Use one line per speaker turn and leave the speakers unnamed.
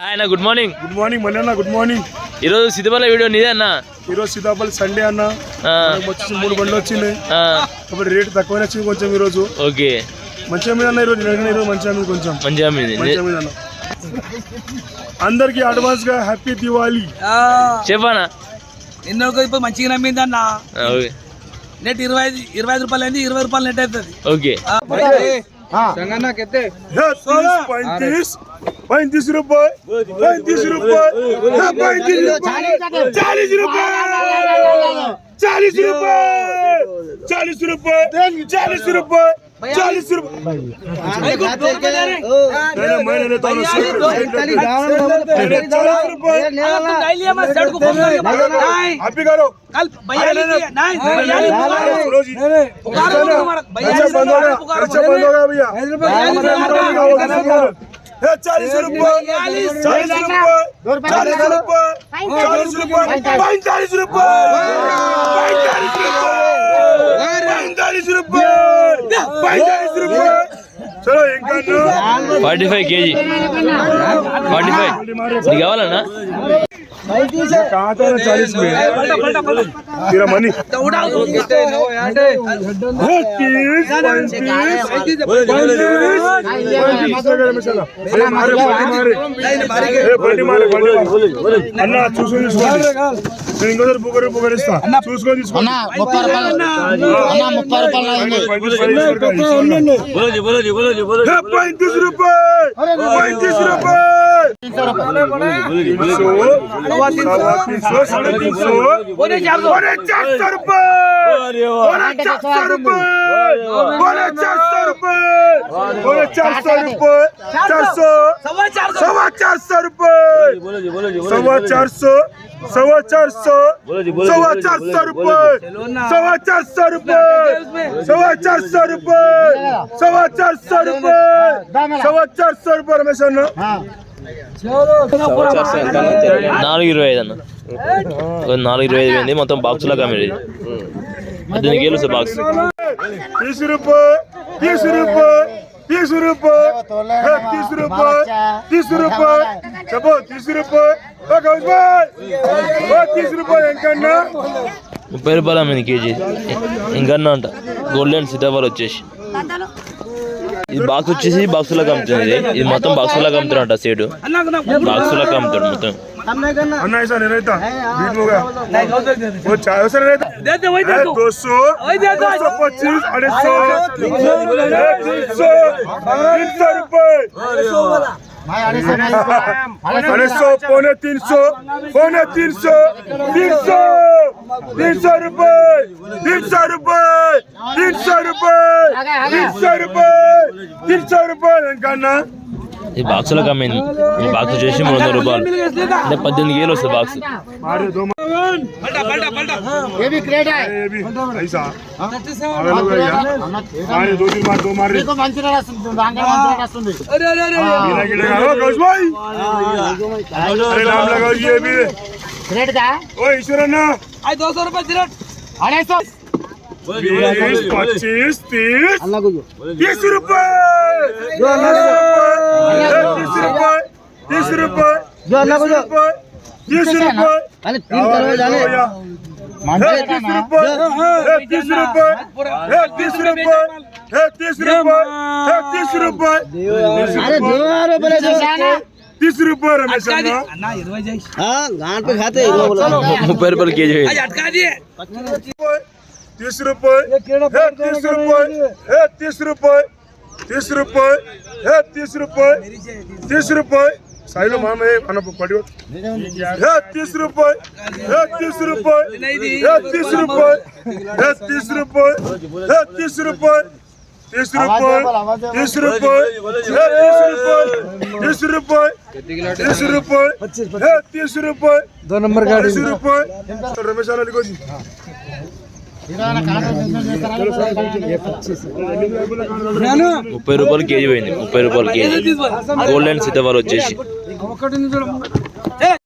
ఆయన good morning
good morning మళ్ళీ అన్న గుడ్ మార్నింగ్
ఈ రోజు సీతాఫల వీడియో నీదే అన్న?
ఈ రోజు సీతాఫల సండే అన్న మనకు వచ్చేసి మూడు బండ్లు వచ్చినాయి రేట్ తక్కువనే వచ్చింది కొంచెం ఈ రోజు
ఓకే.
మంచిగా మీద అన్న ఈరోజు నిన్న ఈరోజు మంచి కొంచెం.
మంచిగా
అమ్మింది మంచి అందరికి అడ్వాన్స్గా హ్యాపీ దివాలి
చెప్పానా?
నిన్న ఒక ఇప్పుడు మంచిగా నమ్మింది అన్న. నెట్ ఇరవై ఇరవై ఐదు రూపాయలు అయింది ఇరవై రూపాయలు నెట్ అవుతుంది.
ఓకే.
पैंतीस रुपए पैंतीस रुपए पैंतीस रुपए चालीस रुपए चालीस रुपए चालीस रुपए चालीस रुपए चालीस रुपए अभी करो
कल भैया भैया
चालीस रुपये चालीस रुपये चालीस रुपये चालीस रुपये पैंतालीस रुपये पैंतालीस रुपये पैंतालीस रुपये पैंतालीस रुपये चलो इक्यानवे फोर्टी
फाइव के जी फोर्टी फाइव दिखावाला ना
कहाँ था चालीस में तेरा मनी तीस पैंतीस मारे బండి మారే బండి మారే అన్న చూసుకొని తీసుకోండి నేను ఇంకోసారి బుగరు బుగరిస్తా చూసుకొని తీసుకోండి
ముప్పై రూపాయలు అన్న ముప్పై రూపాయలు అయింది
पैंतीस रुपए पैंतीस रुपए तीन सौ सवा तीन सौ साढ़े तीन सौ
बोले चार सौ।
बोले चार सौ रुपए बोले चार सौ रुपए बोले चार सौ रुपए बोले चार सौ रुपए चार सौ
सवा चार सौ
सवा चार सौ रुपए सवा चार सौ सवा चार सौ सवा चार सौ रुपए सवा चार सौ रुपए सवा चार सौ रुपए सवा चार सौ रुपए सवा चार सौ रुपए रमेश अन्न
నాలుగు ఇరవై ఐదు అన్న ఒక నాలుగు ఇరవై ఐదు మంది మొత్తం బాక్స్ లాగా మీరు పద్దెనిమిది గేలు సార్ బాక్స్
తీసు రూపాయి తీసు రూపాయి తీసు రూపాయి తీసు తీసు చెప్పు తీసు తీసు
ముప్పై రూపాయలు అమ్మింది కేజీ. ఇంకన్నా అంట. గోల్డెన్ సీతాఫలం వచ్చేసి. ఇది బాక్స్ వచ్చేసి బాక్సులకు అమ్ముతుంది. ఇది మొత్తం బాక్సులకు అంట సైడ్. బాక్సులకు అమ్ముతాడు మొత్తం.
अन्ना ऐसा नहीं रहता बीट हो गया
नहीं गौ दे दे
वो चाय ऐसा नहीं रहता
दे दे वही दे
है
दो
दो सौ
वही दे दो
दो सौ पच्चीस अढ़ाई सौ तीन सौ तीन सौ रुपए अढ़ाई सौ पौने तीन सौ पौने तीन सौ तीन सौ तीन सौ रुपए तीन सौ रुपए तीन सौ रुपए तीन सौ रुपए तीन सौ रुपए వెంకన్న
ఈ బాక్స్లో కమ్మింది ఈ బాక్స్ చేసి మూడు వందల రూపాయలు. అంటే పద్దెనిమిది వేలు వస్తుంది బాక్స్
दो
सौ रुपए
अढ़ाई सौ
पच्चीस तीस तीस रुपए तीस रुपये तीस रुपये तीस रुपये
अरे
तीन करोड़ जाने तीस रुपये तीस रुपये तीस रुपये तीस
रुपये तीस रुपये
तीस रुपये रमेश
हाँ
घाट पे खाते
पैर पर किए
तीस रुपये तीस रुपये तीस रुपये तीस रुपये हे तीस रुपये तीस रुपये साहिल मान हे अन पडियो हे तीस रुपये हे तीस रुपये हे तीस रुपये हे तीस रुपये हे तीस रुपये तीस रुपये तीस रुपये तीस रुपये तीस रुपये तीस रुपये तीस रुपये दो नंबर का तीस रुपये रमेश आला लिखो जी
ముప్పై రూపాయలు కేజీ పోయింది ముప్పై రూపాయలు కేజీ గోల్డెన్ సీతాఫల్ వచ్చేసి